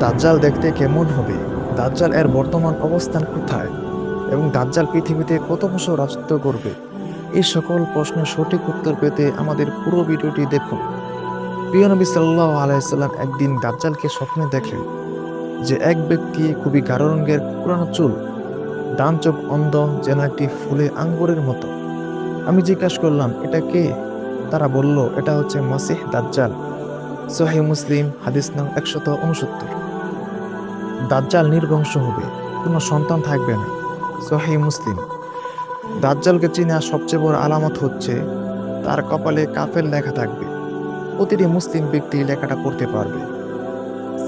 দাজ্জাল দেখতে কেমন হবে? দাজ্জাল এর বর্তমান অবস্থান কোথায়? এবং দাজ্জাল পৃথিবীতে কত বছর রাজত্ব করবে? এই সকল প্রশ্নের সঠিক উত্তর পেতে আমাদের পুরো ভিডিওটি দেখুন। প্রিয় নবী সাল্লাহ আলাইসাল্লাম একদিন দাজ্জালকে স্বপ্নে দেখলেন যে এক ব্যক্তি খুবই গাঢ় রঙের কুকুরানো চুল, ডান চোখ অন্ধ যেন একটি ফুলে আঙ্গুরের মতো। আমি জিজ্ঞাসা করলাম, এটা কে? তারা বলল, এটা হচ্ছে মাসিহ দাজ্জাল। সোহে মুসলিম, হাদিস নাম একশত উনসত্তর। দাজ্জাল নির্বংশ হবে, কোনো সন্তান থাকবে না। সোহাই মুসলিম, দাজ্জালকে চিনা সবচেয়ে বড় আলামত হচ্ছে, তার কপালে কাফের লেখা থাকবে। প্রতিটি মুসলিম ব্যক্তি লেখাটা পড়তে পারবে।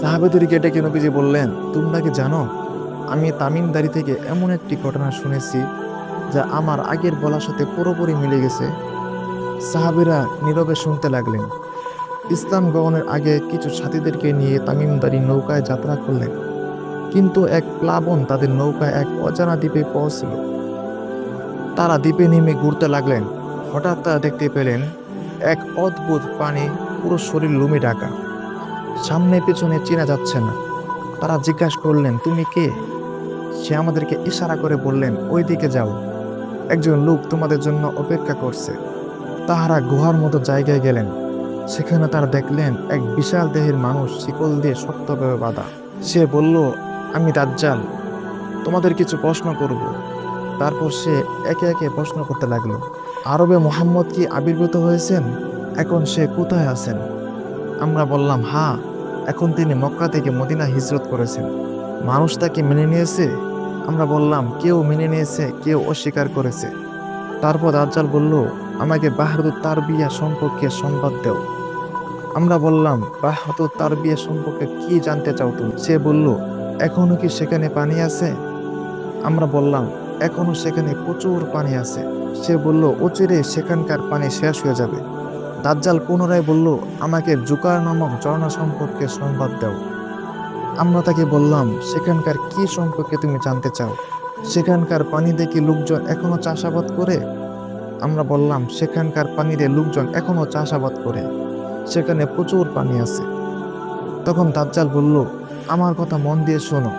সাহাবেদুরিকে ডেকে নবীজি বললেন, তোমরা কি জানো? আমি তামিমদারি থেকে এমন একটি ঘটনা শুনেছি, যা আমার আগের বলার সাথে পুরোপুরি মিলে গেছে। সাহাবিরা নীরবে শুনতে লাগলেন। ইসলাম গ্রহণের আগে কিছু সাথীদেরকে নিয়ে তামিমদারি নৌকায় যাত্রা করলেন। কিন্তু এক প্লাবন তাদের নৌকায় এক অজানা দ্বীপে পৌঁছল। তারা দ্বীপে নেমে ঘুরতে লাগলেন। হঠাৎ তারা দেখতে পেলেন এক অদ্ভুত পানি পুরো শরীর লুমে ঢাকা। সামনে পেছনে চেনা যাচ্ছে না। তারা জিজ্ঞাসা করলেন, তুমি কে? সে আমাদেরকে ইশারা করে বললেন, ওই দিকে যাও। একজন লোক তোমাদের জন্য অপেক্ষা করছে। তাহারা গুহার মতো জায়গায় গেলেন। সেখানে তারা দেখলেন, এক বিশাল দেহের মানুষ শিকল দিয়ে শক্তভাবে বাঁধা। সে বলল আমি দাজ্জাল, তোমাদের কিছু প্রশ্ন করব। তারপর সে একে একে প্রশ্ন করতে লাগল, আরবে মোহাম্মদ কি আবির্ভূত হয়েছেন? এখন সে কোথায় আছেন? আমরা বললাম হ্যাঁ এখন তিনি মক্কা থেকে মদিনা হিজরত করেছেন। মানুষ তাকে মেনে নিয়েছে? আমরা বললাম, কেউ মেনে নিয়েছে, কেউ অস্বীকার করেছে। তারপর দাজ্জাল বলল, আমাকে বাহাদুর তার বিয়া সম্পর্কে সংবাদ দেও। আমরা বললাম বাহাদুর তার বিয়ে সম্পর্কে কি জানতে চাও তুমি? সে বলল এখনও কি সেখানে পানি আছে? আমরা বললাম, এখনও সেখানে প্রচুর পানি আছে। সে বলল, অচিরে সেখানকার পানি শেষ হয়ে যাবে। দাজ্জাল পুনরায় বলল, আমাকে জুকার নামক ঝর্ণা সম্পর্কে সংবাদ দাও। আমরা তাকে বললাম, সেখানকার কি সম্পর্কে তুমি জানতে চাও? সেখানকার পানি দেখে লোকজন এখনও চাষাবাদ করে? আমরা বললাম, সেখানকার পানিতে লোকজন এখনও চাষাবাদ করে। সেখানে প্রচুর পানি আছে। তখন দাজ্জাল বলল আমার কথা মন দিয়ে শোনো।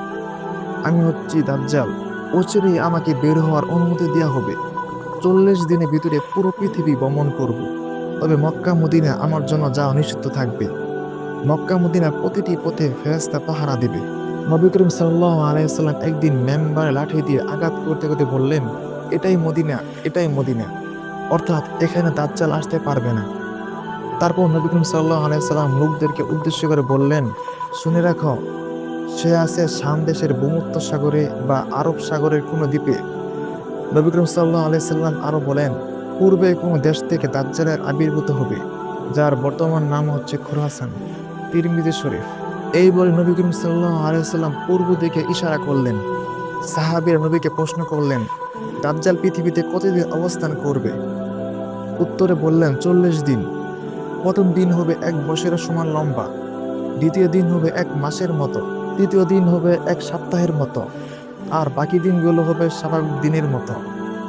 আমি হচ্ছি দাজ্জাল। অচিরেই আমাকে বের হওয়ার অনুমতি দেওয়া হবে। চল্লিশ দিনের ভিতরে পুরো পৃথিবী ভ্রমণ করব। তবে মক্কা মদিনা আমার জন্য যা নিষিদ্ধ থাকবে। মক্কা মদিনা প্রতিটি পথে ফেরেস্তা পাহারা দেবে। নবী করিম সাল্লাহ আলাইসাল্লাম একদিন মেম্বারে লাঠি দিয়ে আঘাত করতে করতে বললেন, এটাই মদিনা এটাই মদিনা। অর্থাৎ এখানে দাজ্জাল আসতে পারবে না। তারপর নবী করিম সাল্লাহ আলাইসাল্লাম লোকদেরকে উদ্দেশ্য করে বললেন শুনে রাখো, সে আছে শাম দেশের ভূমত্ব সাগরে বা আরব সাগরের কোনো দ্বীপে। নবী করিম সাল্লাহ আলাইসাল্লাম আরও বলেন, পূর্বে কোনো দেশ থেকে দাজ্জালের আবির্ভূত হবে, যার বর্তমান নাম হচ্ছে খোরাসান তিরমিজি শরীফ। এই বলে নবী করিম সাল্লাহ আলাইসাল্লাম পূর্ব দিকে ইশারা করলেন। সাহাবির নবীকে প্রশ্ন করলেন, দাজ্জাল পৃথিবীতে কতদিন অবস্থান করবে? উত্তরে বললেন, চল্লিশ দিন। প্রথম দিন হবে এক বছরের সমান লম্বা। দ্বিতীয় দিন হবে এক মাসের মতো, তৃতীয় দিন হবে এক সপ্তাহের মতো, আর বাকি দিনগুলো হবে স্বাভাবিক দিনের মতো।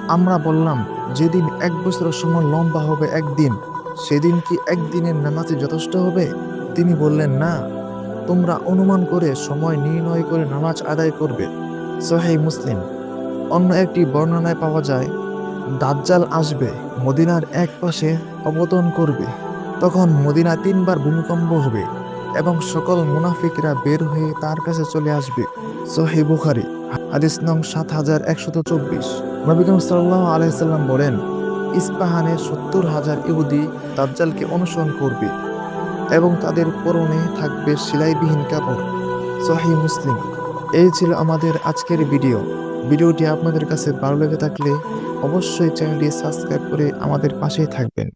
আমরা বললাম, যেদিন এক বছরের সময় লম্বা হবে একদিন, সেদিন কি একদিনের নামাজে যথেষ্ট হবে? তিনি বললেন, না, তোমরা অনুমান করে সময় নির্ণয় করে নামাজ আদায় করবে। সোহাই মুসলিম। অন্য একটি বর্ণনায় পাওয়া যায়, দাজ্জাল আসবে, মদিনার এক পাশে অবতরণ করবে, তখন মদিনা তিনবার ভূমিকম্প হবে। এবং সকল মুনাফিকরা বের হয়ে তার কাছে চলে আসবে। সোহে বুখারি, হাদিস নং সাত হাজার একশত চব্বিশ। নবিকম সাল্লাহ আলাইসাল্লাম বলেন, ইস্পাহানে সত্তর হাজার ইহুদি দাজ্জালকে অনুসরণ করবে এবং তাদের পরনে থাকবে সেলাইবিহীন কাপড়। সহি মুসলিম। এই ছিল আমাদের আজকের ভিডিও। ভিডিওটি আপনাদের কাছে ভালো লেগে থাকলে অবশ্যই চ্যানেলটি সাবস্ক্রাইব করে আমাদের পাশেই থাকবেন।